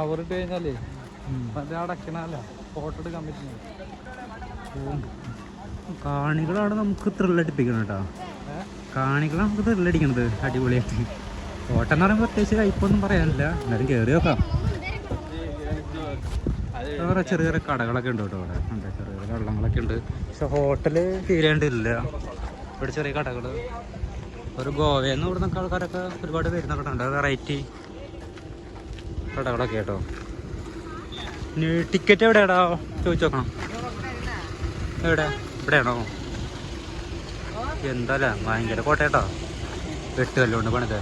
Cover ഇട്ട് കഴിഞ്ഞാലേ മറ്റേ അടക്കണല്ല ഫോട്ടോ എടുക്കാൻ പറ്റില്ല കാണികളാണ് നമുക്ക് ത്രില്ലടിപ്പിക്കണം കേട്ടോ. കാണികളാണ് നമുക്ക് ത്രില്ലടിക്കണത് അടിപൊളിയായിട്ട്. ഫോട്ടോ എന്ന് പറയുമ്പോൾ പ്രത്യേകിച്ച് കയ്പൊന്നും പറയാനില്ല. എന്നാലും കയറി നോക്കാം. വേറെ ചെറിയ ചെറിയ കടകളൊക്കെ ഉണ്ട് കേട്ടോ അവിടെ. ഉണ്ട് ചെറിയ ചെറിയ വെള്ളങ്ങളൊക്കെ ഉണ്ട്. പക്ഷെ ഹോട്ടൽ തീരേണ്ടില്ല ഇവിടെ ചെറിയ കടകൾ ഒരു ഗോവയിൽ നിന്ന് ഇവിടുന്ന് ആൾക്കാരൊക്കെ ഒരുപാട് വരുന്ന കട വെറൈറ്റി കടകളൊക്കെ കേട്ടോ. ഇനി ടിക്കറ്റ് എവിടെയാടാ? ചോദിച്ചു നോക്കണം എവിടെ? ഇവിടെയാണോ? എന്താല്ലേ? ഭയങ്കര കോട്ടയട്ടോ. വെട്ടുകല്ലുകൊണ്ട് പണിത്.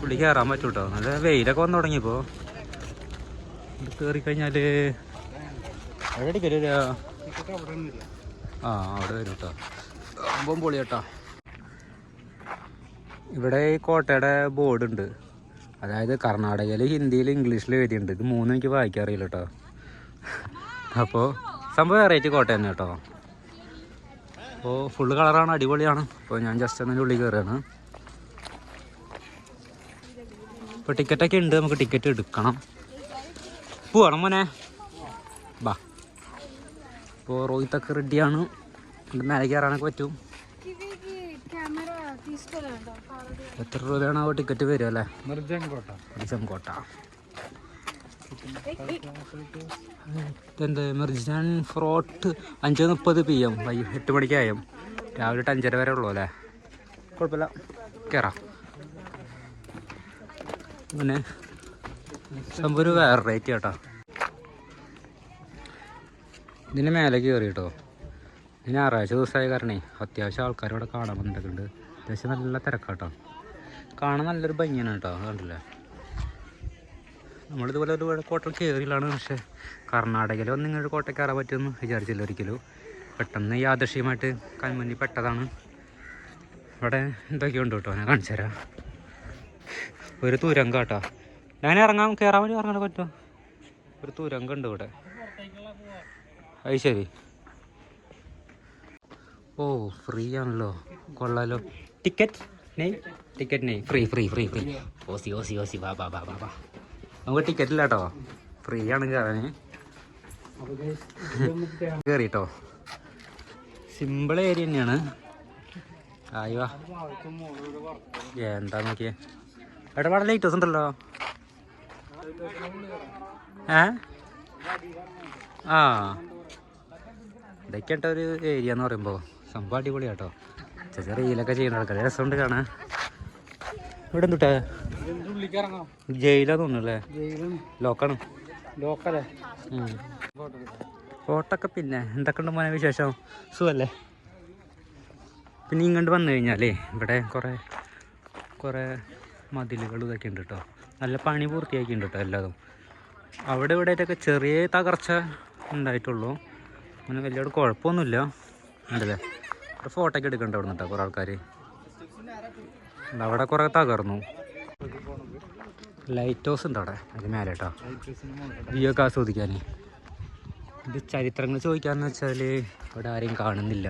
പുള്ളി കയറാൻ പറ്റൂ കേട്ടോ നല്ല വെയിലൊക്കെ വന്നു തുടങ്ങിയപ്പോൾ കയറി കഴിഞ്ഞാൽ എവിടെ ടിക്കറ്റ് ആ അവിടെ വരും കേട്ടോ. പൊളി കേട്ടോ ഇവിടെ ഈ കോട്ടയുടെ ബോർഡ് ഉണ്ട് അതായത് കർണാടകയിൽ ഹിന്ദിയിൽ ഇംഗ്ലീഷിൽ എഴുതിയിട്ടുണ്ട്. ഇത് മൂന്നും എനിക്ക് വായിക്കാറില്ല കേട്ടോ അപ്പോൾ സംഭവം വെറൈറ്റി കോട്ടയം തന്നെ കേട്ടോ അപ്പോൾ ഫുള്ള് കളറാണ് അടിപൊളിയാണ്. അപ്പോൾ ഞാൻ ജസ്റ്റ് അതിന്റെ ഉള്ളിൽ കയറുകയാണ് ഇപ്പോൾ ടിക്കറ്റൊക്കെ ഉണ്ട് നമുക്ക് ടിക്കറ്റ് എടുക്കണം. പോകണം മോനെ. ബാ. ഇപ്പോൾ റോഹിത്തൊക്കെ റെഡിയാണ് മേലെ കയറാനൊക്കെ പറ്റും. എത്ര രൂപയാണ് ആ ടിക്കറ്റ് വരും അല്ലേ? നിർജൻ കോട്ട ചെങ്കോട്ട ഇതെന്ത്? മിർജാൻ ഫ്രോട്ട് അഞ്ച് മുപ്പത് പി എം വൈ എട്ട് മണിക്കായും. രാവിലെ എട്ട് അഞ്ചര വരെ ഉള്ളൂ അല്ലേ? കുഴപ്പമില്ല. കയറാം പിന്നെ സംഭവം ഒരു വേറെ റേറ്റ് കേട്ടോ. ഇതിന് മേലെ കയറി കേട്ടോ ഞായറാഴ്ച ദിവസമായ കാരണേ അത്യാവശ്യം ആൾക്കാർ ഇവിടെ കാണാൻ വന്നിട്ടുണ്ട് അത്യാവശ്യം നല്ല തിരക്കാട്ടോ. കാണാൻ നല്ലൊരു ഭംഗിയാണ് കേട്ടോ കണ്ടില്ലേ? നമ്മളിതുപോലെ ഒരു കോട്ട കയറിയിലാണ് പക്ഷേ കർണാടകയിൽ വന്ന് ഇങ്ങനെ ഒരു കോട്ട കയറാൻ പറ്റുമെന്ന് വിചാരിച്ചില്ല ഒരിക്കലും. പെട്ടെന്ന് യാദൃശ്യമായിട്ട് കൺമുന്നിൽ പെട്ടതാണ്. ഇവിടെ എന്തൊക്കെയോ ഉണ്ട് കേട്ടോ ഞാൻ കാണിച്ചു തരാം. ഒരു തുരങ്കം കേട്ടോ. ഞാൻ ഇറങ്ങാൻ കയറാൻ വേണ്ടി ഇറങ്ങാൻ പറ്റുമോ? ഒരു തുരങ്കം ഉണ്ട് ഇവിടെ. അത് ശരി. ഓ ഫ്രീ ആണല്ലോ കൊള്ളാലോ. ടിക്കറ്റ് നെയ് ടിക്കറ്റ് നെയ് ഫ്രീ ഫ്രീ ഫ്രീ ഫ്രീ. ഓസി ഓസി ഓസി. വാ വാ വാ വാ വാ. നമുക്ക് ടിക്കറ്റ് ഇല്ല കേട്ടോ ഫ്രീ ആണ് കയറാൻ കയറിട്ടോ സിമ്പിൾ ഏരിയ തന്നെയാണ്. ആയി വാ. എന്താ നോക്കിയേ? എവിടെ പാടെ ലൈറ്റ് ഹൗസ് ഉണ്ടല്ലോ. ഏ? ആ. ഇതൊക്കെ ഒരു ഏരിയ എന്ന് പറയുമ്പോൾ സംഭവം അടിപൊളിയാട്ടോ ചെറിയ റീലൊക്കെ ചെയ്യുന്ന ആൾക്കാർ രസമുണ്ട് കാണാൻ. ഇവിടെ എന്തുട്ടാ? ജയിലാ തോന്നുന്നല്ലേ ലോക്കാണ്. ലോക്കലേ ഫോട്ടൊക്കെ പിന്നെ. എന്തൊക്കെ ഉണ്ട് മോനെ വിശേഷം? സുഖല്ലേ? പിന്നെ ഇങ്ങോട്ട് വന്നു കഴിഞ്ഞാലേ ഇവിടെ കുറേ കുറേ മതിലുകൾ ഇതൊക്കെ ഉണ്ട് കേട്ടോ നല്ല പണി പൂർത്തിയാക്കിയിട്ടുണ്ട് കേട്ടോ എല്ലാതും. അവിടെ ഇവിടെ ഒക്കെ ചെറിയ തകർച്ച ഉണ്ടായിട്ടുള്ളൂ. അങ്ങനെ വലിയ കുഴപ്പമൊന്നുമില്ല. ഉണ്ടല്ലേ? ഇവിടെ ഫോട്ടോ ഒക്കെ എടുക്കണ്ട അവിടെ നിന്നിട്ടോ കുറേ ആൾക്കാർ അവിടെ കുറേ തകർന്നു. ലൈറ്റ് ഹൗസ് ഉണ്ട് അവിടെ അതിന് മേലെ കേട്ടോ വ്യൂ ഒക്കെ ആസ്വദിക്കാൻ ഇത് ചരിത്രങ്ങൾ ചോദിക്കാന്ന് വെച്ചാൽ ഇവിടെ ആരെയും കാണുന്നില്ല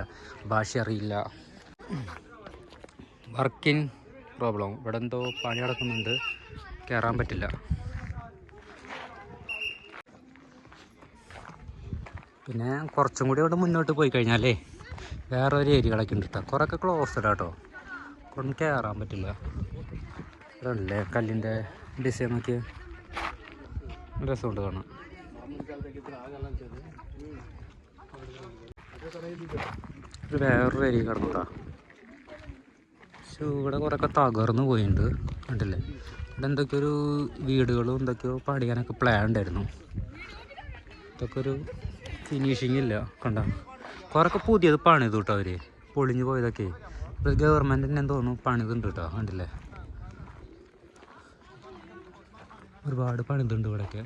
ഭാഷ അറിയില്ല. വർക്കിംഗ് പ്രോബ്ലം ഇവിടെ എന്തോ പണി നടക്കുന്നുണ്ട് കയറാൻ പറ്റില്ല. പിന്നെ കുറച്ചും കൂടി ഇവിടെ മുന്നോട്ട് പോയി കഴിഞ്ഞാലേ വേറെ ഒരു ഏരിയകളൊക്കെ ഉണ്ട് കേട്ടോ കുറേയൊക്കെ ക്ലോസ്ഡ് കേട്ടോ കൊണ്ട് കയറാൻ പറ്റില്ല. അതല്ലേ കല്ലിന്റെ ഡിസൈൻ നോക്കിയ? രസമുണ്ട് കാണാം ഇത് വേറൊരു ഏരിയ കിടന്നുട്ടാ പക്ഷെ ഇവിടെ കുറേയൊക്കെ തകർന്നു പോയിട്ടുണ്ട് കണ്ടില്ലേ? ഇവിടെ എന്തൊക്കെയോ ഒരു വീടുകളും എന്തൊക്കെയോ പണിയാനൊക്കെ പ്ലാൻ ഉണ്ടായിരുന്നു ഇതൊക്കെ ഒരു ഫിനിഷിങ് ഇല്ല. കണ്ട? കുറേയൊക്കെ പുതിയത് പണിത് കേട്ടോ അവർ പൊളിഞ്ഞു പോയതൊക്കെ. ഇപ്പോൾ ഗവൺമെന്റ് തന്നെ തോന്നുന്നു പണിതുണ്ട് കേട്ടോ കണ്ടില്ലേ? ഒരുപാട് പണിതുണ്ട് ഇവിടെയൊക്കെ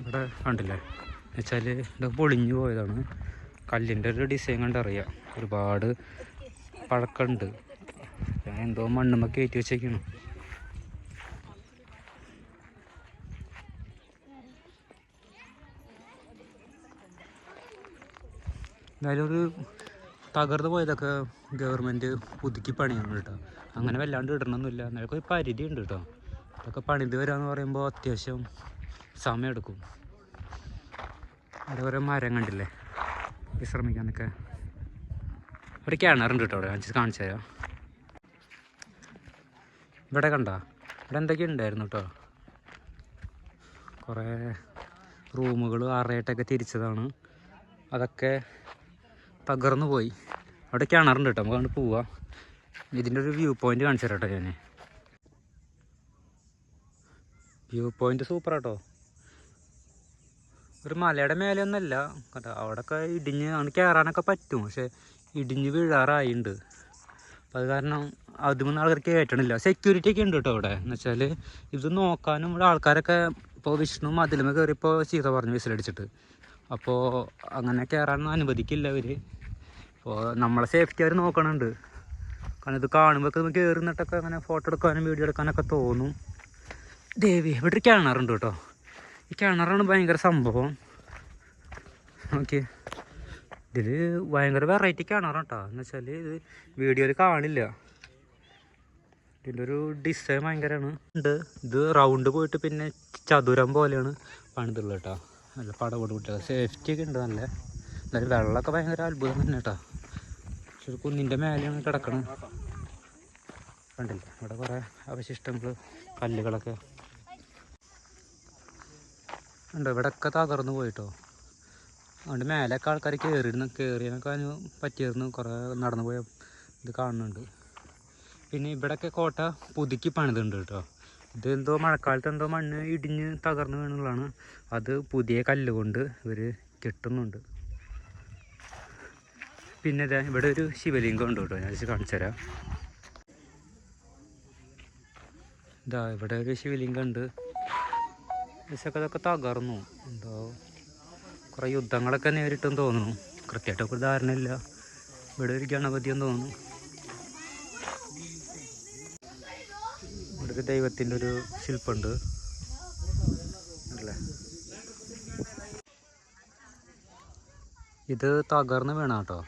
ഇവിടെ കണ്ടില്ലേ? എന്നുവെച്ചാൽ ഇവിടെ പൊളിഞ്ഞു പോയതാണ്. കല്ലിന്റെ ഒരു ഡിസൈൻ കണ്ടറിയാം. ഒരുപാട് പഴക്കമുണ്ട്. എന്തോ മണ്ണുമ്മ കയറ്റി വെച്ചേക്കാണ്. ഒരു തകർന്നു പോയതൊക്കെ ഗവൺമെന്റ് പുതുക്കി പണിയാണ് കേട്ടോ. അങ്ങനെ വല്ലാണ്ട് ഇടണമെന്നില്ല എന്നാലും ഒരു പരിധി ഉണ്ട് കേട്ടോ. അതൊക്കെ പണിത് വരാന്ന് പറയുമ്പോൾ അത്യാവശ്യം സമയമെടുക്കും ഓരോ മരം കണ്ടില്ലേ? വിശ്രമിക്കാനൊക്കെ ഒരു കിണറുണ്ട് കേട്ടോ അവിടെ. കാണിച്ച് കാണിച്ചു തരാം. ഇവിടെ കണ്ട? ഇവിടെ എന്തൊക്കെ ഉണ്ടായിരുന്നു കേട്ടോ. കുറേ റൂമുകൾ ആറായിട്ടൊക്കെ തിരിച്ചതാണ്. അതൊക്കെ തകർന്നു പോയി അവിടെ കിണറുണ്ട് കേട്ടോ. നമുക്ക് അങ്ങോട്ട് പോവാം. ഇതിന്റെ ഒരു വ്യൂ പോയിന്റ് കാണിച്ചു തരാം കേട്ടോ ഞാൻ വ്യൂ പോയിന്റ് സൂപ്പർ കേട്ടോ ഒരു മലയുടെ മേലെയൊന്നല്ല. കേട്ടോ അവിടെയൊക്കെ ഇടിഞ്ഞ് അവിടെ കയറാനൊക്കെ പറ്റും. പക്ഷെ ഇടിഞ്ഞ് വീഴാറായിട്ടുണ്ട് അപ്പോൾ അത് കാരണം അതുമൊന്നും ആൾക്കാർ കയറ്റണില്ല സെക്യൂരിറ്റി ഒക്കെ ഉണ്ട് കേട്ടോ അവിടെ. എന്ന് വെച്ചാൽ ഇത് നോക്കാനും ഇവിടെ ആൾക്കാരൊക്കെ ഇപ്പോൾ വിഷ്ണു കയറി കയറിയപ്പോൾ ചീത്ത പറഞ്ഞു വിസിലടിച്ചിട്ട്. അപ്പോൾ അങ്ങനെ കയറാനൊന്നും അനുവദിക്കില്ല അവർ അപ്പോൾ നമ്മളെ സേഫ്റ്റി അവർ നോക്കണുണ്ട്. കാരണം ഇത് കാണുമ്പോഴൊക്കെ നമുക്ക് കയറുന്നിട്ടൊക്കെ അങ്ങനെ ഫോട്ടോ എടുക്കാനും വീഡിയോ എടുക്കാനൊക്കെ തോന്നും. ദേവി ഇവിടെ ഒരു കിണറുണ്ട് കേട്ടോ. ഈ കിണറാണ് ഭയങ്കര സംഭവം. ഓക്കെ ഇതിൽ ഭയങ്കര വെറൈറ്റി കിണറാണ് കേട്ടോ. എന്ന് വെച്ചാൽ ഇത് വീഡിയോയിൽ കാണില്ല. ഇതിന്റെ ഒരു ഡിസൈൻ ഭയങ്കരമാണ് ഉണ്ട്. ഇത് റൗണ്ട് പോയിട്ട് പിന്നെ ചതുരം പോലെയാണ് പണിതുള്ളത് കേട്ടോ. നല്ല പടപൊടി കുട്ടികൾ സേഫ്റ്റി ഒക്കെ ഉണ്ട് നല്ല. എന്നാലും വെള്ളമൊക്കെ ഭയങ്കര അത്ഭുതം തന്നെ കേട്ടോ. പക്ഷെ ഒരു കുന്നിന്റെ മേലെയാണ് കിടക്കണം. കണ്ടില്ല? ഇവിടെ കുറേ അവശിഷ്ടങ്ങൾ കല്ലുകളൊക്കെ. ഉണ്ട്? ഇവിടെയൊക്കെ തകർന്നു പോയിട്ടോ. അതുകൊണ്ട് മേലെയൊക്കെ ആൾക്കാർ കയറിയിരുന്നു അതിന് പറ്റിയിരുന്നു കുറേ നടന്നു പോയ ഇത് കാണുന്നുണ്ട്. പിന്നെ ഇവിടെയൊക്കെ കോട്ട പുതുക്കി പണിതുണ്ട് കേട്ടോ. ഇത് എന്തോ മഴക്കാലത്ത് എന്തോ മണ്ണ് ഇടിഞ്ഞ് തകർന്നു വീണുള്ളതാണ്. അത് പുതിയ കല്ല് കൊണ്ട് ഇവർ കെട്ടുന്നുണ്ട്. പിന്നെ ഇതാ ഇവിടെ ഒരു ശിവലിംഗം ഉണ്ട് കേട്ടോ. ഞാൻ കാണിച്ചു തരാം. ഇതാ ഇവിടെ ഒരു ശിവലിംഗം ഉണ്ട്. പക്ഷേ അതൊക്കെ തകർന്നു. എന്തോ കുറേ യുദ്ധങ്ങളൊക്കെ നേരിട്ടെന്ന് തോന്നുന്നു. കൃത്യമായിട്ടൊക്കെ ധാരണയില്ല. ഇവിടെ ഒരു ഗണപതി എന്ന് തോന്നുന്നു. ഒരു ദൈവത്തിന്റെ ഒരു ശില്പമുണ്ട്. ഇത് തകർന്ന് വേണം കേട്ടോ.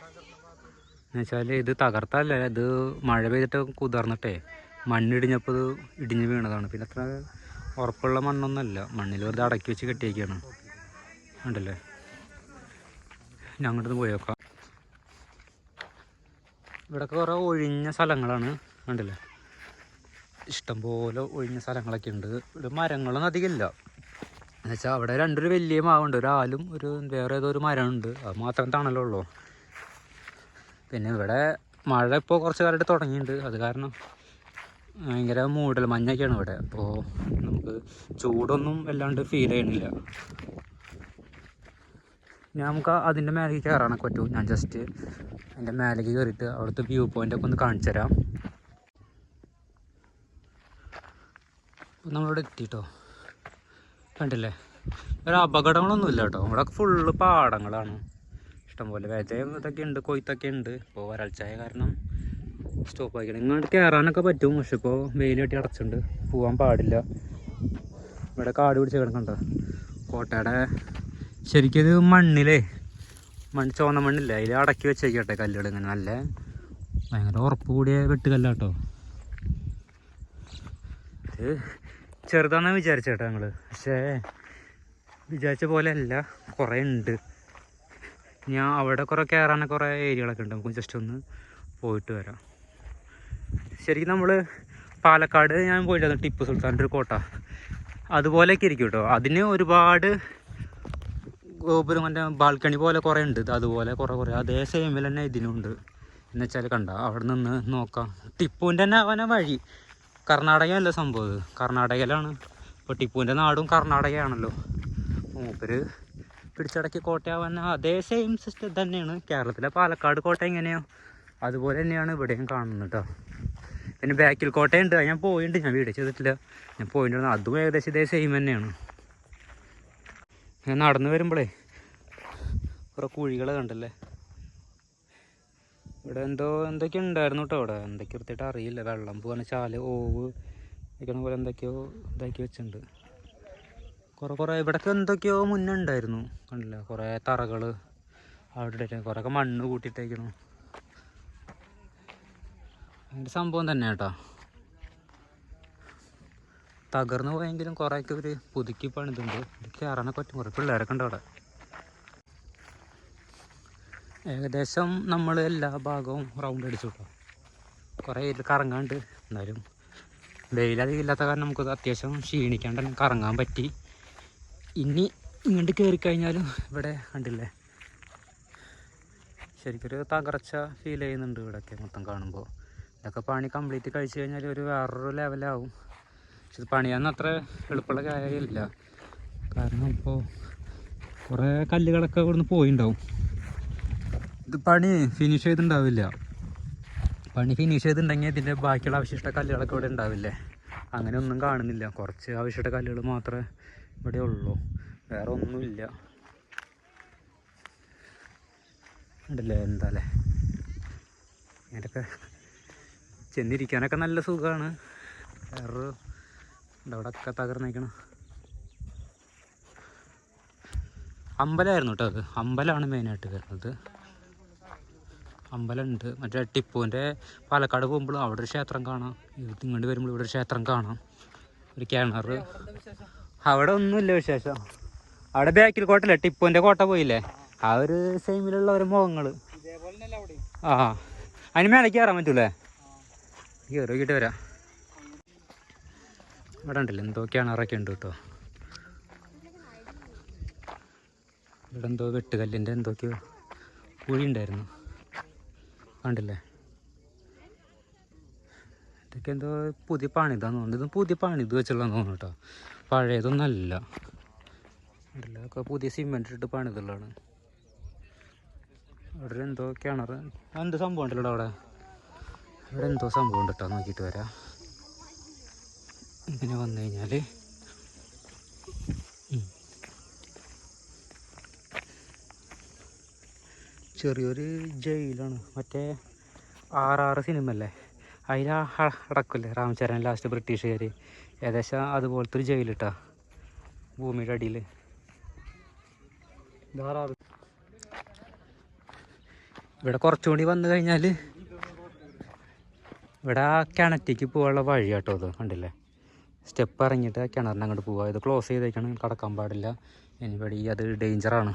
എന്നുവെച്ചാൽ ഇത് തകർത്തല്ല ഇത് മഴ പെയ്തിട്ട് കുതിർന്നിട്ടേ മണ്ണിടിഞ്ഞപ്പോൾ ഇത് ഇടിഞ്ഞ് വീണതാണ്. പിന്നെ അത്ര ഉറപ്പുള്ള മണ്ണൊന്നുമല്ല. മണ്ണിൽ വെറുതെ അടക്കി വെച്ച് കെട്ടിയേക്കാണ്. ഉണ്ടല്ലേ? ഞങ്ങോട്ട് പോയേക്കാം ഇവിടെയൊക്കെ കുറേ ഒഴിഞ്ഞ സ്ഥലങ്ങളാണ്. കണ്ടില്ലേ ഇഷ്ടംപോലെ ഒഴിഞ്ഞ സ്ഥലങ്ങളൊക്കെ ഉണ്ട്. ഇവിടെ മരങ്ങളൊന്നും ഇല്ല. എന്നുവെച്ചാൽ അവിടെ രണ്ടൊരു വലിയ മാവുണ്ട്. ഒരു ആലും ഒരു വേറെ ഏതോ ഒരു മരമുണ്ട്. അത് മാത്രം ഉള്ളൂ. പിന്നെ ഇവിടെ മഴ ഇപ്പോൾ കുറച്ച് കാലമായിട്ട് തുടങ്ങിയിട്ടുണ്ട്. അത് കാരണം ഭയങ്കര മൂടൽ മഞ്ഞൊക്കെയാണ് ഇവിടെ. അപ്പോൾ നമുക്ക് ചൂടൊന്നും വല്ലാണ്ട് ഫീൽ ചെയ്യണില്ല ഞാൻ നമുക്ക് അതിന്റെ മേലേക്ക് കയറാനൊക്കെ പറ്റും. ഞാൻ ജസ്റ്റ് അതിന്റെ മേലേക്ക് കയറിയിട്ട് അവിടുത്തെ വ്യൂ പോയിന്റ് ഒക്കെ ഒന്ന് കാണിച്ചു തരാം നമ്മളിവിടെ എത്തിട്ടോ? കണ്ടില്ലേ? ഒരു അപകടങ്ങളൊന്നുമില്ല കേട്ടോ. ഇവിടെ ഫുള്ള് പാടങ്ങളാണ്. ഇഷ്ടംപോലെ വേദയും ഇതൊക്കെ ഉണ്ട് കൊയ്ത്തൊക്കെ ഉണ്ട്. ഇപ്പോൾ വരൾച്ചായ കാരണം സ്റ്റോപ്പ് ആയിക്കണം. ഇങ്ങോട്ട് കയറാനൊക്കെ പറ്റും പക്ഷെ ഇപ്പോൾ വെയിൽ കെട്ടി അടച്ചിട്ടുണ്ട്. പോകാൻ പാടില്ല. ഇവിടെ കാട് പിടിച്ച് കിടക്കണ്ട കോട്ടയുടെ ശരിക്കും ഇത് മണ്ണിലേ മണ്ണ് ചുവന്ന മണ്ണില്ല? അതിൽ അടക്കി വെച്ചേക്കട്ടെ കല്ലുകൾ ഇങ്ങനെ. നല്ല ഭയങ്കര ഉറപ്പ് കൂടിയ വെട്ടുകല്ലാട്ടോ. ഇത് ചെറുതാണെന്ന് വിചാരിച്ചേട്ടാ ഞങ്ങൾ പക്ഷേ വിചാരിച്ച പോലെ അല്ല. കുറേ ഉണ്ട് ഞാൻ അവിടെ കുറേ കയറാൻ കുറേ ഏരിയകളൊക്കെ ഉണ്ട് നമുക്ക് ജസ്റ്റ് ഒന്ന് പോയിട്ട് വരാം. ശരിക്കും നമ്മൾ പാലക്കാട് ഞാൻ പോയിട്ടായിരുന്നു ടിപ്പു സുൽത്താന്റെ ഒരു കോട്ട. അതുപോലെയൊക്കെ ഇരിക്കും കേട്ടോ. അതിന് ഒരുപാട് ഗോപുരം മറ്റേ ബാൽക്കണി പോലെ കുറേ ഉണ്ട് അതുപോലെ കുറേ കുറേ. അതേ സെയിമിൽ തന്നെ ഇതിനുണ്ട് എന്നുവെച്ചാൽ കണ്ട അവിടെ നിന്ന് നോക്കാം. ടിപ്പുവിന്റെ തന്നെ അവനെ വഴി. കർണാടകയല്ല സംഭവം കർണാടകയിലാണ്. ഇപ്പോൾ ടിപ്പുവിന്റെ നാടും കർണാടകയാണല്ലോ. മൂപ്പര് പിടിച്ചടക്കി കോട്ടയാവാൻ അതേ സെയിം സിസ്റ്റം തന്നെയാണ്. കേരളത്തിലെ പാലക്കാട് കോട്ട എങ്ങനെയോ അതുപോലെ തന്നെയാണ് ഇവിടെയും കാണുന്നത് കേട്ടോ പിന്നെ ബാക്കിൽ കോട്ടയുണ്ട്. ഞാൻ പോയിട്ടുണ്ട് ഞാൻ വീട് ചെയ്തിട്ടില്ല. ഞാൻ പോയിട്ടുണ്ട് അതും ഏകദേശം ഇതേ സെയിം തന്നെയാണ്. ഞാൻ നടന്നു വരുമ്പോഴേ കുറേ കുഴികൾ കണ്ടല്ലേ? ഇവിടെ എന്തോ എന്തൊക്കെ ഉണ്ടായിരുന്നു കേട്ടോ അവിടെ. എന്തൊക്കെ എടുത്തിട്ട് അറിയില്ല. വെള്ളം പോകുന്ന ചാൽ ഓവ് ഇരിക്കണ പോലെ എന്തൊക്കെയോ ഇതാക്കി വെച്ചിട്ടുണ്ട്. കുറേ കുറേ ഇവിടൊക്കെ എന്തൊക്കെയോ മുന്നേ ഉണ്ടായിരുന്നു. കണ്ടില്ല? കുറേ തറകൾ അവിടെ ഇട്ടേക്കുന്നു കുറേയൊക്കെ മണ്ണ് കൂട്ടിയിട്ടേക്കണം. അതിന്റെ സംഭവം തന്നെ കേട്ടോ. തകർന്നു പോയെങ്കിലും കുറേയൊക്കെ ഒരു പുതുക്കി പണിതുണ്ട് ഇത് കയറാനൊക്കെ പറ്റും. കുറേ പിള്ളേരൊക്കെ ഉണ്ട് അവിടെ. ഏകദേശം നമ്മൾ എല്ലാ ഭാഗവും റൗണ്ട് അടിച്ചു കേട്ടോ കുറേ കറങ്ങാണ്ട്. എന്നാലും വെയിലധികം ഇല്ലാത്ത കാരണം നമുക്ക് അത്യാവശ്യം ക്ഷീണിക്കാണ്ട് കറങ്ങാൻ പറ്റി. ഇനി ഇങ്ങോട്ട് കയറി കഴിഞ്ഞാലും ഇവിടെ കണ്ടില്ലേ? ശരിക്കൊരു തകർച്ച ഫീൽ ചെയ്യുന്നുണ്ട് ഇവിടെയൊക്കെ മൊത്തം കാണുമ്പോൾ ഇതൊക്കെ പണി കംപ്ലീറ്റ് കഴിച്ചു കഴിഞ്ഞാൽ ഒരു വേറൊരു ലെവലാവും പക്ഷെ ഇത് പണിയാൻ അത്ര എളുപ്പമുള്ള കാര്യമില്ല. കാരണം ഇപ്പോൾ കുറേ കല്ലുകളൊക്കെ ഇവിടുന്ന് പോയിണ്ടാവും. ഇത് പണി ഫിനിഷ് ചെയ്തിട്ടുണ്ടാവില്ല. പണി ഫിനിഷ് ചെയ്തിട്ടുണ്ടെങ്കിൽ ഇതിന്റെ ബാക്കിയുള്ള അവശിഷ്ട കല്ലുകളൊക്കെ ഇവിടെ ഉണ്ടാവില്ലേ? അങ്ങനെ ഒന്നും കാണുന്നില്ല. കുറച്ച് അവശിഷ്ട കല്ലുകൾ മാത്രമേ ഇവിടെ ഉള്ളൂ. വേറെ ഒന്നുമില്ല. ഉണ്ടല്ലേ എന്താല്ലേ? ഇങ്ങനെയൊക്കെ ചെന്നിരിക്കാനൊക്കെ നല്ല സുഖമാണ്. വേറൊരു ഒക്കെ തകർന്നേക്കണം. അമ്പലമായിരുന്നു കേട്ടോ അത്. അമ്പലമാണ് മെയിനായിട്ട് വരുന്നത്. അമ്പലമുണ്ട്. മറ്റേ ടിപ്പുവിന്റെ പാലക്കാട് പോകുമ്പോൾ അവിടെ ഒരു ക്ഷേത്രം കാണാം. ഇത് ഇങ്ങോട്ട് വരുമ്പോൾ ഇവിടെ ഒരു ക്ഷേത്രം കാണാം. ഒരു കിണർ. അവിടെ ഒന്നുമില്ല വിശേഷം. അവിടെ ബാക്കിൽ കോട്ടയില്ല? ടിപ്പുവിന്റെ കോട്ട പോയില്ലേ? ആ ഒരു സെയിമിലുള്ള ഒരു മുഖങ്ങൾ. ആ. അതിന് മേലെ കയറാൻ പറ്റൂലേ? കയറി നോക്കിയിട്ട് വരാം. ഇവിടെ ഉണ്ടല്ലോ എന്തോ കിണറൊക്കെ ഉണ്ട് കേട്ടോ. ഇവിടെ എന്തോ വെട്ടുകല്ലിന്റെ എന്തൊക്കെയോ കുഴി ഉണ്ടായിരുന്നു. കണ്ടില്ലേ? ഇതൊക്കെ എന്തോ പുതിയ പണിതാന്ന് തോന്നുന്നു. ഇത് പുതിയ പണിത് വെച്ചുള്ളതെന്ന് തോന്നുന്നു കേട്ടോ. പഴയതൊന്നും അല്ല കണ്ടില്ലേ? ഒക്കെ പുതിയ സിമെന്റ് ഇട്ട് പണിതുള്ളതാണ്. അവിടെ എന്തോ കിണർ എന്ത് സംഭവം ഉണ്ടല്ലോ അവിടെ? ഇവിടെ എന്തോ സംഭവം ഉണ്ട് കേട്ടോ. നോക്കിയിട്ട് വരാം. ഇങ്ങനെ വന്നു കഴിഞ്ഞാൽ ചെറിയൊരു ജയിലാണ്. മറ്റേ ആർ ആർ സിനിമ അല്ലേ അതിൽ അടക്കില്ലേ രാമചരൻ ലാസ്റ്റ് ബ്രിട്ടീഷുകാർ ഏകദേശം അതുപോലത്തെ ഒരു ജയിലിട്ടാ. ഭൂമിയുടെ അടിയിൽ ധാരാളം ഇവിടെ കുറച്ചുകൂടി വന്നു കഴിഞ്ഞാൽ ഇവിടെ ആ കിണറ്റിക്ക് പോകാനുള്ള വഴി കേട്ടോ അത് കണ്ടില്ലേ? സ്റ്റെപ്പ് ഇറങ്ങിയിട്ട് ആ കിണറിന് അങ്ങോട്ട് പോവുക ഇത് ക്ലോസ് ചെയ്തേക്കാണ് കടക്കാൻ പാടില്ല. എനിബടി അത് ഡേഞ്ചറാണ്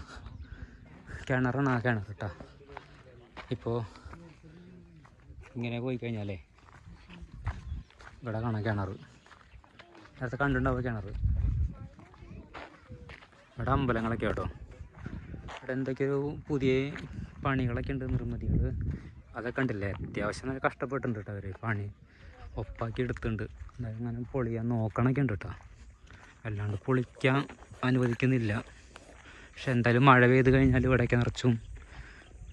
കിണറാണ് ആ കിണർ കേട്ടോ ഇപ്പോൾ ഇങ്ങനെ പോയി കഴിഞ്ഞാലേ ഇവിടെ കാണാം കിണർ. നേരത്തെ കണ്ടിട്ടുണ്ടാവുക കിണർ. ഇവിടെ അമ്പലങ്ങളൊക്കെ കേട്ടോ ഇവിടെ എന്തൊക്കെയോ പുതിയ പണികളൊക്കെ ഉണ്ട് നിർമ്മിതികൾ. അതൊക്കെ ഉണ്ടല്ലേ അത്യാവശ്യം നല്ല കഷ്ടപ്പെട്ടിട്ടുണ്ട് കേട്ടോ അവർ പണി. ഒപ്പാക്കി എടുത്തിട്ടുണ്ട്. അങ്ങനെ പൊളിയാൻ നോക്കണൊക്കെ ഉണ്ട് കേട്ടോ അല്ലാണ്ട് പൊളിക്കാൻ അനുവദിക്കുന്നില്ല. പക്ഷെ എന്തായാലും മഴ പെയ്ത് കഴിഞ്ഞാൽ ഇവിടെയൊക്കെ നിറച്ചും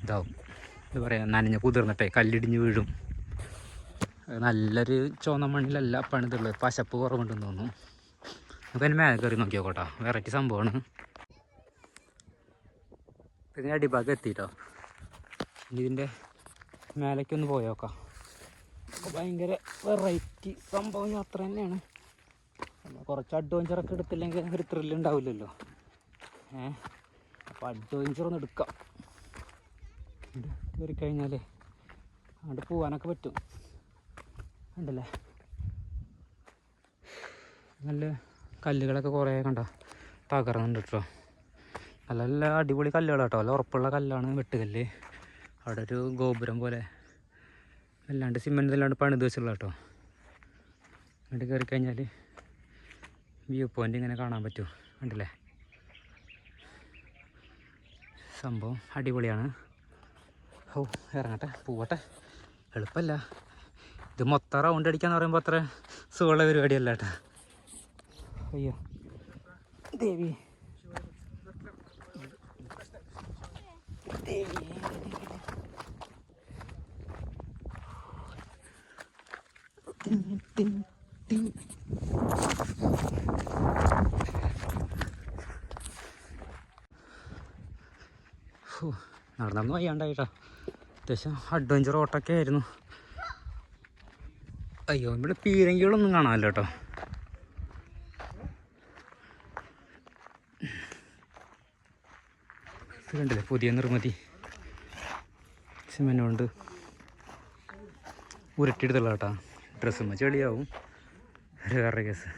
ഇതാവും. എന്താ പറയുക നനഞ്ഞ് കുതിർന്നിട്ടേ കല്ലിടിഞ്ഞ് വീഴും. നല്ലൊരു ചുവന്ന മണ്ണിലല്ല പണിതുള്ളത് പശപ്പ് കുറവുണ്ടെന്ന് തോന്നുന്നു. നമുക്ക് അതിന് മേലെ കയറി നോക്കിയോ കേട്ടോ വെറൈറ്റി സംഭവമാണ്. പിന്നെ അടിഭാഗം എത്തിയിട്ടോ ഇതിന്റെ മേലേക്കൊന്ന് പോയോക്കാം. ഭയങ്കര വെറൈറ്റി സംഭവം യാത്ര തന്നെയാണ്. കുറച്ച് അഡ്വഞ്ചറൊക്കെ എടുത്തില്ലെങ്കിൽ ഒരു ത്രില്ല് ഉണ്ടാവില്ലല്ലോ. ഏ അപ്പോൾ അഡ്വഞ്ചർ ഒന്ന് എടുക്കാം. കയറി കഴിഞ്ഞാൽ അങ്ങോട്ട് പോകാനൊക്കെ പറ്റും. ഉണ്ടല്ലേ നല്ല കല്ലുകളൊക്കെ കുറേ കണ്ട? തകർന്നുണ്ട് കേട്ടോ. നല്ല നല്ല അടിപൊളി കല്ലുകൾ കേട്ടോ. നല്ല ഉറപ്പുള്ള കല്ലാണ് വെട്ടുകല്ല്. അവിടെ ഒരു ഗോപുരം പോലെ. അല്ലാണ്ട് സിമെന്റ് അല്ലാണ്ട് പണിത് വെച്ചുള്ള കേട്ടോ. അങ്ങോട്ട് കയറി കഴിഞ്ഞാൽ വ്യൂ പോയിന്റ് ഇങ്ങനെ കാണാൻ പറ്റുമോ കണ്ടില്ലേ? സംഭവം അടിപൊളിയാണ്. ഓ ഇറങ്ങട്ടെ പോവട്ടെ. എളുപ്പമല്ല ഇത് മൊത്തം റൗണ്ട് അടിക്കാന്ന് പറയുമ്പോൾ അത്ര സുഖമുള്ള പരിപാടിയല്ല കേട്ടോ. അയ്യോ. ദേവി. നടന്നു വയ്യാണ്ടായിട്ടോ അത്യാവശ്യം അഡ്വഞ്ചർ ഓട്ടൊക്കെ ആയിരുന്നു. അയ്യോ ഇവിടെ പീരങ്കികളൊന്നും കാണാമല്ലോ കേട്ടോ. ഇത് കണ്ടില്ലേ പുതിയ നിർമ്മിതി. സിമെന്റ് കൊണ്ട് ഉരുട്ടിയെടുത്തുള്ള കേട്ടോ. ഡ്രസ്സുമ്മ ചെളിയാവും. ഒരു വേറെ കേസ്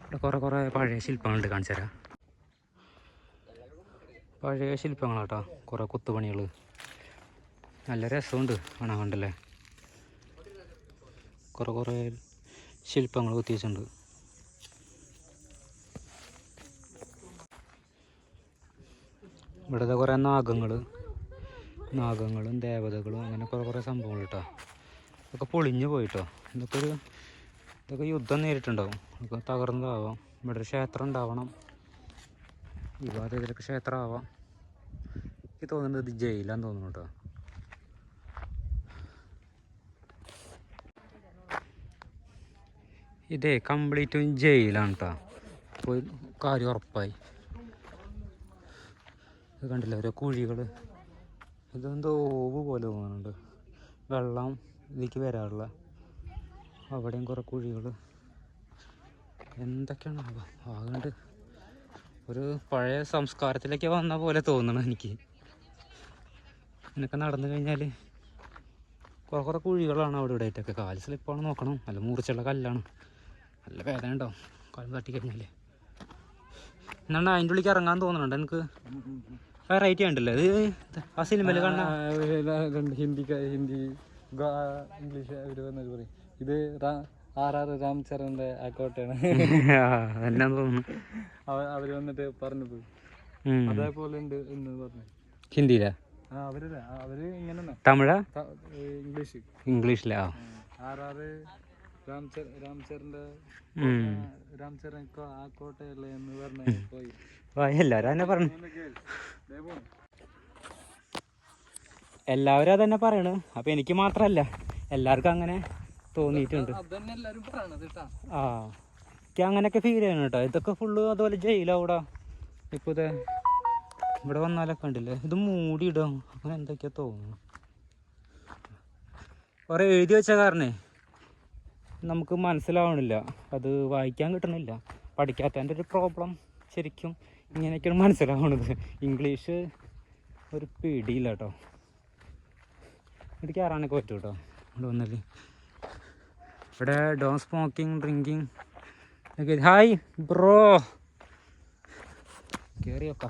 ഇവിടെ കുറേ കുറേ പഴയ ശില്പങ്ങളുണ്ട് കാണിച്ചു തരാം പഴയ ശില്പങ്ങളാട്ടാ കുറേ കൊത്തുപണികൾ നല്ല രസമുണ്ട് കാണാൻ കണ്ടല്ലേ കുറേ കുറേ ശില്പങ്ങൾ കുത്തിയിട്ടുണ്ട് ഇവിടുത്തെ കുറേ നാഗങ്ങൾ നാഗങ്ങളും ദേവതകളും അങ്ങനെ കുറേ കുറേ സംഭവങ്ങൾ കേട്ടോ ഇതൊക്കെ പൊളിഞ്ഞു പോയിട്ടോ ഇതൊക്കെ ഒരു ഇതൊക്കെ യുദ്ധം നേരിട്ടുണ്ടാവും. ഇതൊക്കെ തകർന്നതാവാം. ഇവിടെ ഒരു ക്ഷേത്രം ഉണ്ടാവണം. ഈ ഭാഗത്ത് ഇതിലൊക്കെ ക്ഷേത്രം ആവാം. എനിക്ക് തോന്നുന്നത് ഇത് ജയിലാന്ന് തോന്നുന്നു കേട്ടോ. ഇതേ കംപ്ലീറ്റും ജയിലാണ് കേട്ടോ. പോയി കാര്യം ഉറപ്പായി. ഇത് കണ്ടില്ല ഓരോ കുഴികൾ ഇതെന്തോ ഓവ് പോലെ തോന്നുന്നുണ്ട്. വെള്ളം ഇതിലേക്ക് വരാറുള്ള അവിടെയും കുറേ കുഴികൾ എന്തൊക്കെയാണ് ആകണ്ട് ഒരു പഴയ സംസ്കാരത്തിലേക്ക് വന്ന പോലെ തോന്നണം എനിക്ക്. ഇതിനൊക്കെ നടന്നു കഴിഞ്ഞാൽ കുറേ കുറേ കുഴികളാണ് അവിടെ ഇവിടെ ആയിട്ടൊക്കെ. കാൽ സ്ലിപ്പാണ് നോക്കണം. നല്ല മൂർച്ചുള്ള കല്ലാണ്. നല്ല വേദന ഉണ്ടാവും കാലം തട്ടി കഴിഞ്ഞാൽ എന്നാണ് അതിന്റെ ഉള്ളിലേക്ക് ഇറങ്ങാൻ തോന്നുന്നുണ്ട് എനിക്ക് വെറൈറ്റി ഉണ്ടല്ലോ? ഇത് ആ സിനിമയിൽ കാണുന്ന ഹിന്ദി ഹിന്ദി ഇംഗ്ലീഷ് അവർ വന്നത് പറയും. ഇത് ആർ ആർ രാംചരന്റെ ആ കോട്ടയാണ്. എന്നാന്ന് തോന്നുന്നു. അവ- അവർ വന്നിട്ട് പറഞ്ഞു പോയി അതേപോലെ ഉണ്ട് എന്ന് പറഞ്ഞു. ഹിന്ദിയിലാ? തമിഴാ? ഇംഗ്ലീഷ്. ഇംഗ്ലീഷിലാ? ആർ എല്ലാവരും അതന്നെ പറഞ്ഞു. എല്ലാവരും പറയണ്. അപ്പൊ എനിക്ക് മാത്രല്ല എല്ലാവർക്കും അങ്ങനെ തോന്നിയിട്ടുണ്ട്. ആ എനിക്ക് അങ്ങനെയൊക്കെ ഫീൽ ചെയ്യണം കേട്ടോ. ഇതൊക്കെ ഫുള്ള് അതുപോലെ ജയിലാവൂടാ ഇപ്പൊ ഇത് ഇവിടെ വന്നാലൊക്കെ ഉണ്ടല്ലേ ഇത് മൂടിയിടും. അങ്ങനെ എന്തൊക്കെയാ തോന്നുന്നു. കുറേ എഴുതി വെച്ച കാരണേ നമുക്ക് മനസ്സിലാവണില്ല. അത് വായിക്കാൻ കിട്ടണില്ല. പഠിക്കാത്തതിന്റെ ഒരു പ്രോബ്ലം ശരിക്കും ഇങ്ങനെയൊക്കെയാണ് മനസ്സിലാവണത്. ഇംഗ്ലീഷ് ഒരു പിടിയില്ല കേട്ടോ. ഇത് കയറാനൊക്കെ പറ്റും കേട്ടോ. ഇവിടെ വന്നല്ലേ. ഇവിടെ ഡോ സ്മോക്കിംഗ് ഡ്രിങ്കിങ് ഹായ് ബ്രോ കയറിയൊക്കെ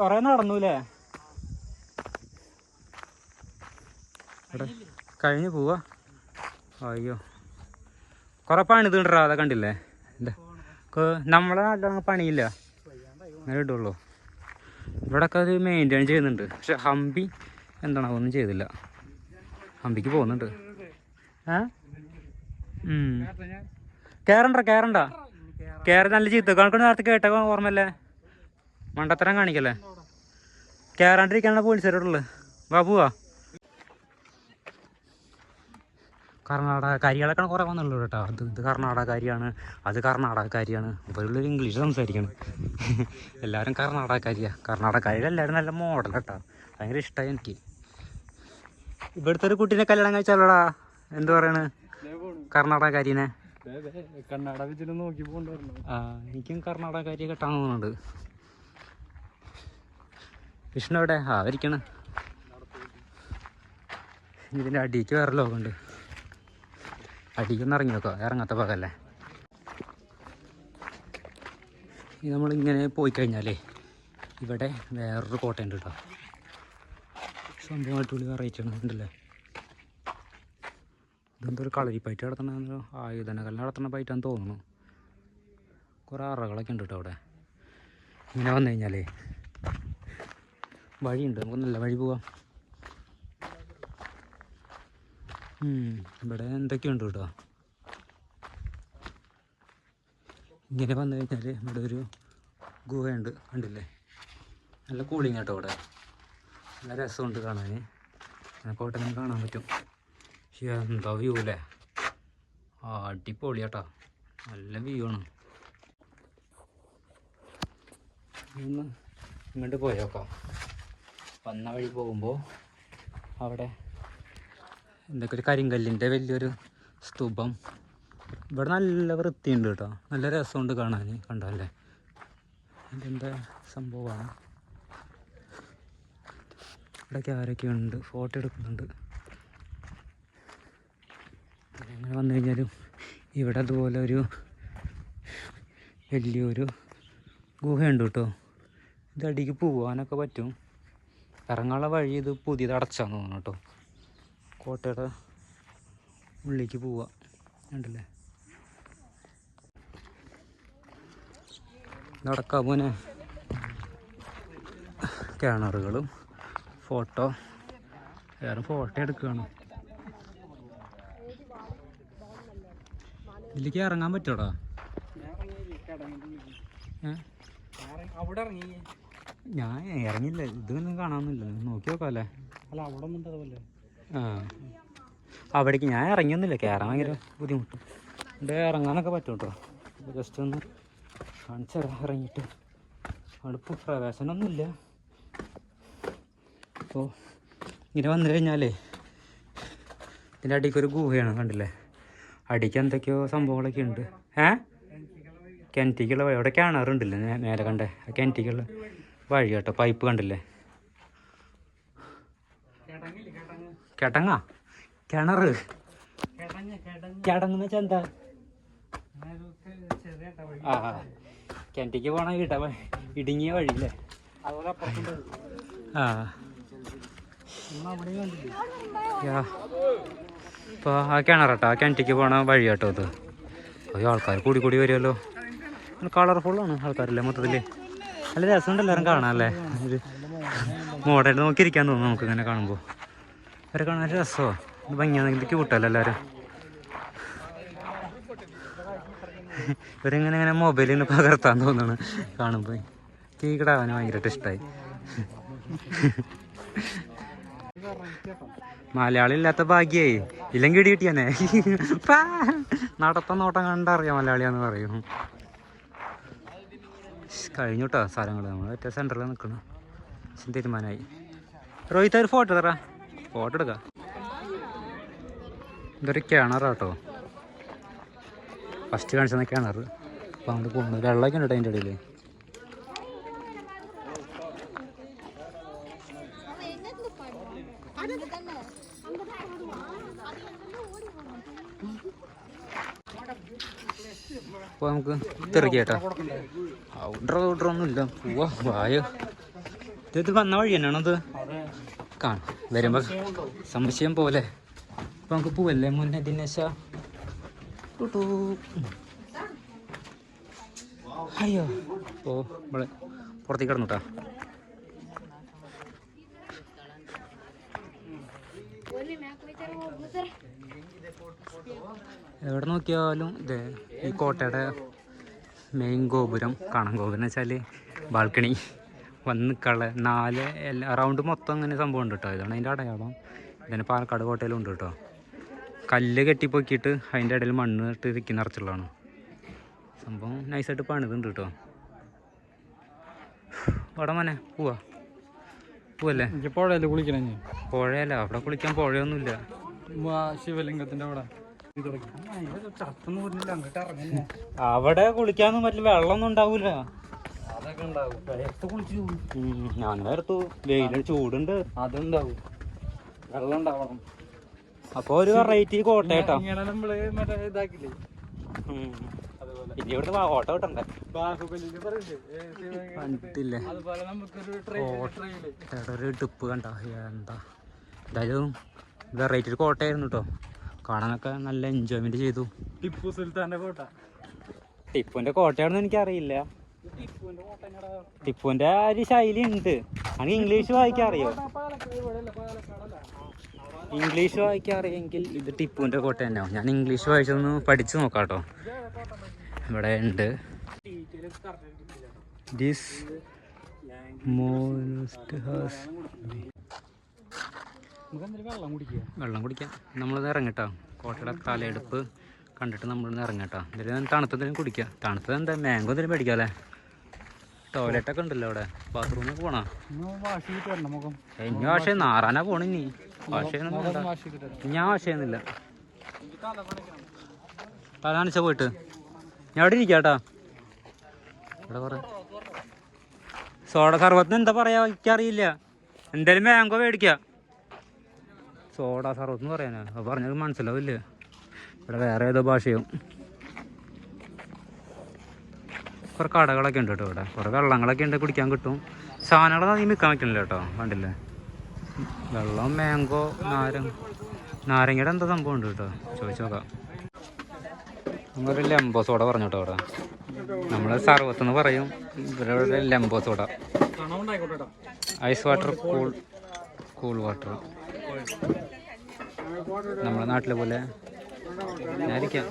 കുറേ നടന്നൂലേ? കഴിഞ്ഞു പോവാ. അയ്യോ. കുറെ പണി തീണ്ടാ അതൊക്കെ കണ്ടില്ലേ? നമ്മളെ നാട്ടിലൊന്നും പണിയില്ല. അങ്ങനെ ഇടുള്ളൂ. ഇവിടെയൊക്കെ അത് മെയിന്റെയിൻ ചെയ്യുന്നുണ്ട്. പക്ഷെ ഹംപി എന്താണ് ഒന്നും ചെയ്തില്ല. ഹംപിക്ക് പോകുന്നുണ്ട്. ഏ. കേറണ്ട കേറണ്ട? കേറി നല്ല ചീത്ത. കണക്കിന് നേരത്തെ കേട്ട ഓർമ്മല്ലേ മണ്ടത്തരം കാണിക്കല്ലേ? കേറാണ്ടിരിക്കാനാണ് പോലീസുകാരോടുള്ളത്. വാ പോവാ. കർണാടകക്കാരികളൊക്കെ കുറേ വന്നുള്ളൂ കേട്ടോ. അത് ഇത് കർണാടകക്കാരിയാണ് അത് കർണാടകക്കാരിയാണ്. ഇവരുള്ളൊരു ഇംഗ്ലീഷ് സംസാരിക്കണം. എല്ലാവരും കർണാടകക്കാരിയാണ് കർണാടകക്കാരികൾ എല്ലാവരും നല്ല മോഡൽ കേട്ടോ. ഭയങ്കര ഇഷ്ടമായി എനിക്ക്. ഇവിടുത്തെ ഒരു കുട്ടീനെ കല്യാണം കഴിച്ചാലോടാ? എന്ത് പറയണ്. കർണാടകക്കാരിനെ. കർണാടക നോക്കി ആ എനിക്കും കർണാടകക്കാരിയെ കെട്ടാൻ തോന്നുന്നുണ്ട്. വിഷ്ണു എവിടെ ആ ഇരിക്കണം ഇതിന്റെ അടിക്ക് വേറെ ലോകമുണ്ട് അടിക്കൊന്ന് ഇറങ്ങി നോക്കാം ഇറങ്ങാത്ത പകല്ലേ? നമ്മളിങ്ങനെ പോയി കഴിഞ്ഞാലേ ഇവിടെ വേറൊരു കോട്ടയുണ്ട് കേട്ടോ. സംഭവം അടിപൊളി വെറൈറ്റി ആണ് ഉണ്ടല്ലേ? ഇതെന്തോ ഒരു കളരിപ്പയറ്റ് നടത്തണ ആയുധന കല്ല് നടത്തണ പയറ്റാന്ന് തോന്നുന്നു. കുറേ അറകളൊക്കെ ഉണ്ട് കേട്ടോ അവിടെ. ഇങ്ങനെ വന്നു കഴിഞ്ഞാലേ വഴിയുണ്ട്. നമുക്ക് നല്ല വഴി പോവാം. ഇവിടെ എന്തൊക്കെയുണ്ട് കേട്ടോ? ഇങ്ങനെ വന്നു കഴിഞ്ഞാൽ ഇവിടെ ഒരു ഗുഹയുണ്ട്. കണ്ടില്ലേ? നല്ല കൂളിങ് കേട്ടോ ഇവിടെ. നല്ല രസമുണ്ട് കാണാൻ. കോട്ടയം കാണാൻ പറ്റും. എന്താ വ്യൂ അല്ലേ? അടിപൊളി കേട്ടോ നല്ല വ്യൂ ആണ്. ഒന്ന് ഇങ്ങോട്ട് പോയേക്കാം. വന്ന വഴി പോകുമ്പോൾ അവിടെ എന്തൊക്കെ ഒരു കരിങ്കല്ലിന്റെ വലിയൊരു സ്തൂപം. ഇവിടെ നല്ല വൃത്തിയുണ്ട് കേട്ടോ. നല്ല രസമുണ്ട് കാണാൻ കണ്ടല്ലേ ഇതെന്താ സംഭവമാണ്? ഇവിടെയൊക്കെ ആരൊക്കെ ഉണ്ട്? ഫോട്ടോ എടുക്കുന്നുണ്ട്. അങ്ങനെ വന്നു കഴിഞ്ഞാലും ഇവിടെ അതുപോലെ ഒരു വലിയൊരു ഗുഹയുണ്ട് കേട്ടോ. ഇത് അടിക്ക് പോവാനൊക്കെ പറ്റും. ഇറങ്ങാനുള്ള വഴി ഇത് പുതിയത് അടച്ചാന്ന് തോന്നുന്നു കേട്ടോ. കോട്ടയുടെ ഉള്ളിലേക്ക് പോവാ ഉണ്ടല്ലേ നടക്കാൻ പോനെ കിണറുകളും ഫോട്ടോ വേറെ ഫോട്ടോ എടുക്കുകയാണ്. ഇതിലേക്ക് ഇറങ്ങാൻ പറ്റോടാ ഏ? അവിടെ ഇറങ്ങി. ഞാൻ ഇറങ്ങില്ല ഇതൊന്നും കാണാമെന്നില്ല നോക്കി നോക്കാല്ലേ? അല്ല അവിടെ ഒന്നും ഉണ്ടാവില്ലേ? ആ. അവിടേക്ക് ഞാൻ ഇറങ്ങിയൊന്നുമില്ല. കയറാൻ ഭയങ്കര ബുദ്ധിമുട്ട്. ഇവിടെ ഇറങ്ങാനൊക്കെ പറ്റും കേട്ടോ ജസ്റ്റ് ഒന്ന് കാണിച്ചാ ഇറങ്ങിയിട്ട്. അവിടെ ഇപ്പോൾ പ്രവേശനമൊന്നുമില്ല. അപ്പോൾ ഇങ്ങനെ വന്നു കഴിഞ്ഞാലേ ഇതിന്റെ അടിക്ക് ഒരു ഗുഹയാണ് കണ്ടില്ലേ? അടിക്ക് എന്തൊക്കെയോ സംഭവങ്ങളൊക്കെ ഉണ്ട്. ഏ? കിണറ്റിക്കുള്ള എവിടെ അവിടെ കിണറുണ്ടല്ലേ നേരെ കണ്ടേ. ആ കിണറ്റിക്കുള്ള വഴി കേട്ടോ പൈപ്പ് കണ്ടില്ലേ? കിടങ്ങ? കിണറ് കിടങ്ങെന്ന് വെച്ചാൽ ആ. കിണറ്റിക്ക് പോണ കേട്ട ഇടുങ്ങിയ വഴിയില്ലേ ആ. ഇപ്പോൾ ആ കിണറട്ടോ ആ കിണറ്റിക്ക് പോണ വഴി കേട്ടോ അത് ആൾക്കാർ കൂടി കൂടി വരുമല്ലോ. കളർഫുള്ളാണ് ആൾക്കാരല്ലേ മൊത്തത്തിൽ നല്ല രസമുണ്ട് എല്ലാവരും കാണാനല്ലേ ഒരു മോഡൽ നോക്കിയിരിക്കാൻ തോന്നുന്നു നമുക്ക് ഇങ്ങനെ കാണുമ്പോൾ അവരെ കാണാൻ രസമോ. ഭംഗിയാണെങ്കിൽ ക്യൂട്ടല്ലോ എല്ലാവരും ഇവരിങ്ങനെ ഇങ്ങനെ മൊബൈലിൽ നിന്ന് പകർത്താൻ തോന്നുന്നു കാണുമ്പോൾ കീക്കിടാവാൻ ഭയങ്കരമായിട്ട് ഇഷ്ടമായി മലയാളി ഇല്ലാത്ത ഭാഗ്യേ. ഇല്ലെങ്കിൽ ഇടി കിട്ടിയാനേ. നടത്ത നോട്ടം കണ്ടറിയാം മലയാളിയാന്ന് പറയും. കഴിഞ്ഞു കേട്ടോ സ്ഥലങ്ങൾ നമ്മൾ ഏറ്റവും സെന്ററിൽ നിൽക്കണം തീരുമാനമായി. റോഹിത്ത് ഒരു ഫോട്ടോ തറ ഫോട്ടോ എടുക്കാം. ഇതൊരു കേട്ടോ ഫസ്റ്റ് കാണിച്ചു തന്ന കിണർ അപ്പോൾ അങ്ങോട്ട് പോകുന്നത് വെള്ളമൊക്കെ ഉണ്ട് അതിന്റെ ഇടയിൽ അപ്പോൾ നമുക്ക് തെറിക്കട്ടോ ഔട്ടർ ഔട്ടർ ഒന്നും ഒന്നുമില്ല പോവാ വായോ. ഇത് വന്ന വഴി തന്നെയാണോ അത്? കാണാം. വരുമ്പോൾ സംശയം പോലെ. അപ്പോൾ നമുക്ക് പോവല്ലേ മുന്നേ ദിനേശ? അയ്യോ. ഓ നമ്മളെ പുറത്തേക്ക് കിടന്നു കേട്ടോ എവിടെ നോക്കിയാലും ഇതേ ഈ കോട്ടയുടെ മെയിൻ ഗോപുരം കാണാൻ ഗോപുരം എന്ന് വെച്ചാൽ ബാൽക്കണി വന്ന് കള നാല് എല്ലാ റൗണ്ട് മൊത്തം അങ്ങനെ സംഭവം ഉണ്ട് കേട്ടോ ഇതാണ് അതിന്റെ അടയാളം. ഇതിന് പാലക്കാട് കോട്ടയിലും ഉണ്ട് കേട്ടോ കല്ല് കെട്ടിപ്പൊക്കിയിട്ട് അതിന്റെ ഇടയിൽ മണ്ണ് ഇട്ട് തിക്കി നിറച്ചുള്ളതാണ്. സംഭവം നൈസായിട്ട് പണിതുണ്ട് കേട്ടോ അവിടെ മോനെ പോവാ. പോവല്ലേ? കുളിക്കണം പുഴയല്ല അവിടെ കുളിക്കാൻ പുഴയൊന്നുമില്ല. ശിവലിംഗത്തിന്റെ അവിടെ. അവിടെ കുളിക്കാനൊന്നും പറ്റില്ല വെള്ളമൊന്നും ഉണ്ടാവൂല. ഞാൻ നേരത്തു വെയിൽ ചൂടുണ്ട്. അതുണ്ടാവും. വെള്ളം ഉണ്ടാവണം. അപ്പൊ ഒരു വെറൈറ്റി കോട്ടയട്ടോ. ഇതാക്കില്ലേ? ഇനി ഇവിടുന്ന് ഓട്ടോ കിട്ടണ്ടേ ഇവിടെ ഒരു ടിപ്പ് കണ്ട? എന്താ? എന്തായാലും വെറൈറ്റി ഒരു കോട്ടയായിരുന്നു കേട്ടോ കാണാനൊക്കെ നല്ല എൻജോയ്മെന്റ് ചെയ്തു. ടിപ്പു സുൽത്താന്റെ കോട്ട ടിപ്പുവിന്റെ കോട്ടയാണെന്ന് എനിക്കറിയില്ല. ടിപ്പുവിന്റെ ആ ഒരു ശൈലി ഉണ്ട് അങ്ങനെ ഇംഗ്ലീഷ് വായിക്കാൻ അറിയോ. ഇംഗ്ലീഷ് വായിക്കാൻ അറിയെങ്കിൽ ഇത് ടിപ്പുവിന്റെ കോട്ട തന്നെയാവും ഞാൻ ഇംഗ്ലീഷ് വായിച്ചൊന്ന് പഠിച്ചു നോക്കാട്ടോ. കേട്ടോ ഇവിടെ ഉണ്ട്. ദിസ് മോസ്റ്റ് ഹാസ് വെള്ളം കുടിക്കാം. വെള്ളം കുടിക്കാം. നമ്മളിത് ഇറങ്ങട്ടോ. കോട്ടയുടെ തലയെടുപ്പ് കണ്ടിട്ട് നമ്മളിന്ന് ഇറങ്ങട്ടോ. എന്തെങ്കിലും തണുത്തതിനും കുടിക്കാം. തണുത്തത് എന്താ മാംഗോ എന്തെങ്കിലും ടോയ്ലറ്റ് ടോയ്ലറ്റൊക്കെ ഉണ്ടല്ലോ അവിടെ. ബാത്റൂമിൽ പോണോ? ഇനി വാഷ് നാറാനാ പോണ ഇനി. ആശയൊന്നും മുഖം വേണ്ട. വാഷ് ഞാൻ വാഷ് ചെയ്യുന്നില്ല. തലാണിച്ച പോയിട്ട്. ഞാൻ അവിടെ ഇരിക്കാട്ടാ ഇവിടെ പറ സോഡ സർവത്തിന് എന്താ പറയാ? എനിക്കറിയില്ല. എന്തായാലും മാംഗോ മേടിക്കാം. സോഡ സർവത്ത് എന്ന് പറയാനാ. അപ്പോൾ പറഞ്ഞത് മനസ്സിലാവില്ല. ഇവിടെ വേറെ ഏതോ ഭാഷയും. കുറെ കടകളൊക്കെ ഉണ്ട് കേട്ടോ ഇവിടെ. കുറെ വെള്ളങ്ങളൊക്കെ ഉണ്ട് കുടിക്കാൻ കിട്ടും. സാധനങ്ങളൊന്നും നീ വിൽക്കാൻ വെക്കണില്ല കേട്ടോ കണ്ടില്ലേ വെള്ളം മാംഗോ നാരങ്ങ. നാരങ്ങയുടെ എന്താ സംഭവം ഉണ്ട് കേട്ടോ. ചോദിച്ചു നോക്കാം. നമ്മളൊരു ലെമ്പോ സോഡ പറഞ്ഞു കേട്ടോ അവിടെ നമ്മൾ സർവത്ത് എന്ന് പറയും. ഇവിടെ ലെമ്പോ soda. Ice water cool cool water നമ്മുടെ നാട്ടിലെ പോലെ ആയിരിക്കാം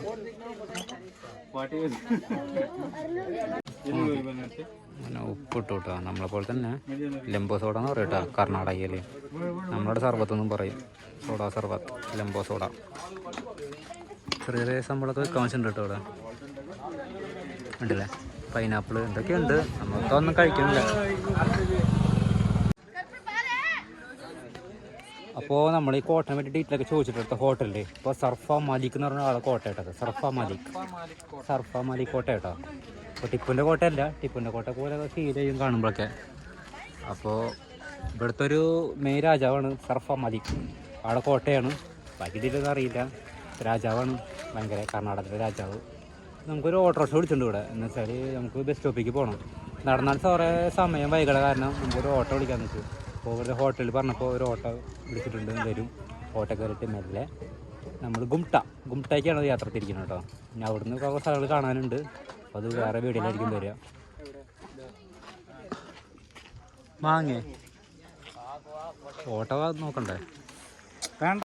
ഉപ്പിട്ടു കേട്ടോ നമ്മളെ പോലെ തന്നെ ലെമ്പോ സോഡ എന്ന് പറയും കേട്ടോ കർണാടകയിൽ നമ്മളുടെ സർബത്ത് ഒന്നും പറയും. സോഡ സർബത്ത് ലെമ്പോ സോഡ. ചെറിയ ചെറിയ സംഭവമൊക്കെ വെച്ചിട്ടുണ്ട് കേട്ടോ ഇവിടെ. ഉണ്ടല്ലേ? പൈനാപ്പിൾ എന്തൊക്കെയുണ്ട്? നമ്മളൊക്കെ ഒന്നും കഴിക്കുന്നില്ല. അപ്പോൾ നമ്മൾ ഈ കോട്ടയം പറ്റി ഡീറ്റെയിലൊക്കെ ചോദിച്ചിട്ടെടുത്ത ഹോട്ടലിൽ ഇപ്പോൾ സർഫ മാലിക് എന്ന് പറഞ്ഞ ആളെ കോട്ട. കേട്ടത് സർഫ മാലിക്. സർഫ മാലിക് കോട്ട കേട്ടോ. അപ്പോൾ ടിപ്പുവിന്റെ കോട്ടയല്ല. ടിപ്പുവിന്റെ കോട്ട പോലെ ഫീൽ ചെയ്യും കാണുമ്പോഴൊക്കെ. അപ്പോൾ ഇവിടുത്തെ ഒരു മെയിൻ രാജാവാണ് സർഫ മാലിക്. ആടെ കോട്ടയാണ്. ബാക്കി ഡീറ്റെയിൽ അറിയില്ല. രാജാവാണ് ഭയങ്കര കർണാടകത്തിലെ രാജാവ്. നമുക്കൊരു ഓട്ടോറിക്ഷ വിളിച്ചിട്ടുണ്ട് ഇവിടെ. എന്ന് വെച്ചാൽ നമുക്ക് ബസ് സ്റ്റോപ്പിലേക്ക് പോകണം നടന്നാൽ കുറേ സമയം വൈകണ കാരണം നമുക്കൊരു ഓട്ടോ വിളിക്കാൻ വെച്ചു അപ്പോൾ ഇവിടുത്തെ ഹോട്ടലിൽ പറഞ്ഞപ്പോൾ ഒരു ഓട്ടോ വിളിച്ചിട്ടുണ്ട് വരും. ഓട്ടോ കയറിയിട്ട് മെല്ലെ നമ്മൾ ഗുംട്ട. ഗുംട്ടയ്ക്കാണ് യാത്ര തിരിക്കുന്നത് കേട്ടോ. ഇനി അവിടുന്ന് കുറേ സ്ഥലങ്ങൾ കാണാനുണ്ട്. അപ്പോൾ അത് വേറെ വീടിലായിരിക്കും വരിക. മാങ്ങേ. ഓട്ടോ നോക്കണ്ടേ? വേണ്ട.